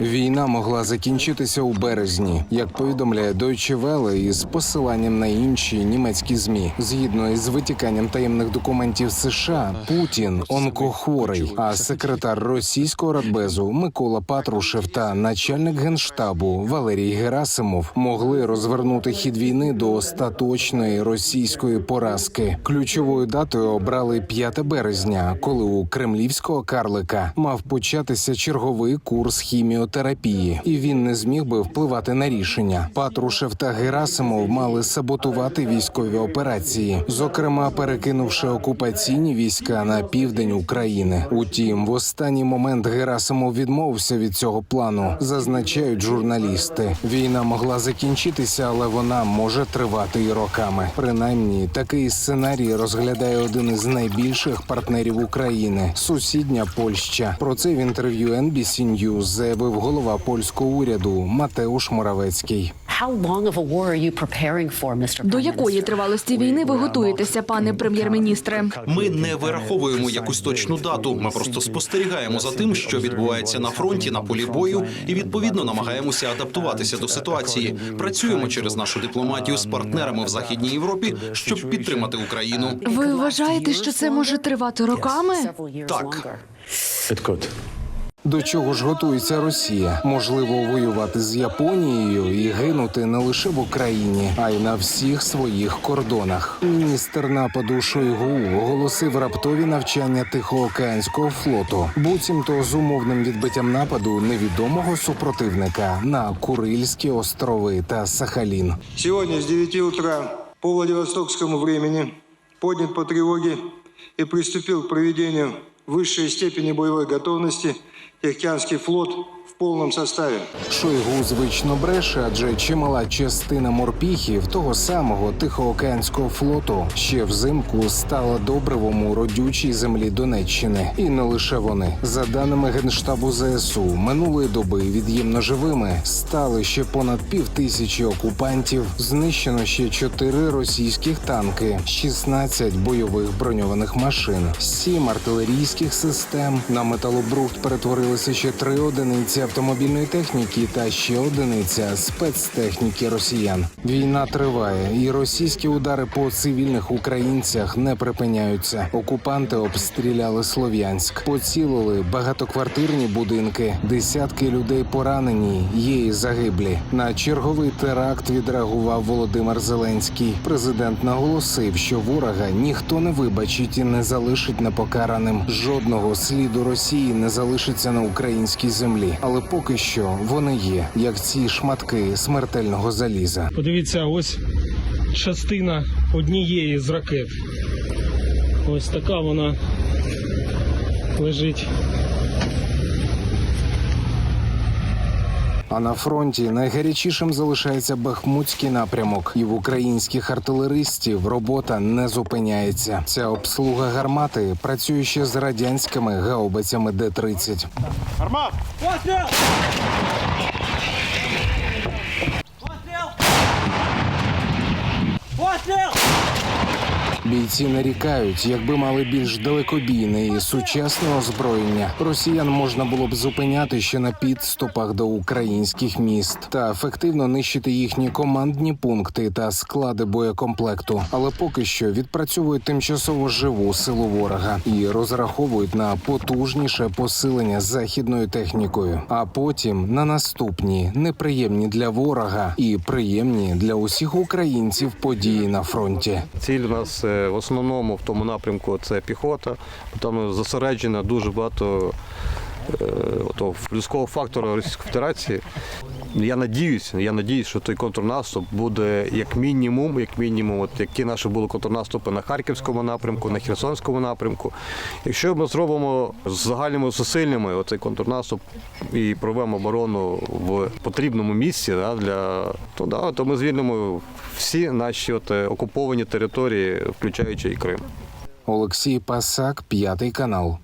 Війна могла закінчитися у березні, як повідомляє Deutsche Welle із посиланням на інші німецькі змі. Згідно із витіканням таємних документів США, Путін онкохворий, а секретар російського радбезу Микола Патрушев та начальник генштабу Валерій Герасимов могли розвернути хід війни до остаточної російської поразки. Ключовою датою обрали 5 березня, коли у кремлівського карлика мав початися черговий курс хіміотерапії, і він не зміг би впливати на рішення. Патрушев та Герасимов мали саботувати військові операції, зокрема перекинувши окупаційні війська на південь України. Утім, в останній момент Герасимов відмовився від цього плану, зазначають журналісти. Війна могла закінчитися, але вона може тривати і роками. Принаймні, такий сценарій розглядає один із найбільших партнерів України сусідня Польща. Про це в інтерв'ю NBC News заявив голова польського уряду Матеуш Моравецький. До якої тривалості війни ви готуєтеся, пане прем'єр-міністре? Ми не вираховуємо якусь точну дату. Ми просто спостерігаємо за тим, що відбувається на фронті, на полі бою, і відповідно намагаємося адаптуватися до ситуації. Працюємо через нашу дипломатію з партнерами в Західній Європі, щоб підтримати Україну. Ви вважаєте, що це може тривати роками? Так. longer. До чого ж готується Росія? Можливо, воювати з Японією і гинути не лише в Україні, а й на всіх своїх кордонах. Міністр нападу Шойгу оголосив раптові навчання Тихоокеанського флоту, буцімто з умовним відбиттям нападу невідомого супротивника на Курильські острови та Сахалін. Сегодня с 9 утра по Владивостокскому времени поднят по тревоге и приступил к проведению высшей степени боевой готовности Тихоокеанский флот в полном составе. Шойгу звично бреше, адже чимала частина морпіхів того самого Тихоокеанського флоту ще взимку стала добривом у родючій землі Донеччини. І не лише вони. За даними генштабу ЗСУ, минулої доби від'ємно живими стали ще понад пів тисячі окупантів. Знищено ще чотири російських танки, 16 бойових броньованих машин, сім артилерійських систем. На металобрухт перетворилися ще три одиниці автомобільної техніки та ще одиниця спецтехніки росіян. Війна триває, і російські удари по цивільних українцях не припиняються. Окупанти обстріляли Слов'янськ, поцілили багатоквартирні будинки. Десятки людей поранені, є і загиблі. На черговий теракт відреагував Володимир Зеленський. Президент наголосив, що ворога ніхто не вибачить і не залишить непокараним. Жодного сліду Росії не залишиться на українській землі. Але поки що вони є, як ці шматки смертельного заліза. Подивіться, ось частина однієї з ракет. Ось така вона лежить. А на фронті найгарячішим залишається Бахмутський напрямок, і в українських артилеристів робота не зупиняється. Ця обслуга гармати працює ще з радянськими гаубицями Д-30. Бійці нарікають, якби мали більш далекобійне і сучасне озброєння, росіян можна було б зупиняти ще на підступах до українських міст та ефективно нищити їхні командні пункти та склади боєкомплекту. Але поки що відпрацьовують тимчасово живу силу ворога і розраховують на потужніше посилення західною технікою, а потім на наступні неприємні для ворога і приємні для усіх українців події на фронті. Ціль у нас е, в основному в тому напрямку це піхота. Там зосереджено дуже багато людського фактора Російської Федерації. Я надіюся, я надіюсь, що той контрнаступ буде як мінімум, як мінімум, от які наші були контрнаступи на Харківському напрямку, на Херсонському напрямку. Якщо ми зробимо з загальними зусиллями оцей контрнаступ і проведемо оборону в потрібному місці да, для то, да, то ми звільнимо всі наші от, е, окуповані території, включаючи і Крим. Олексій Пасак, п'ятий канал.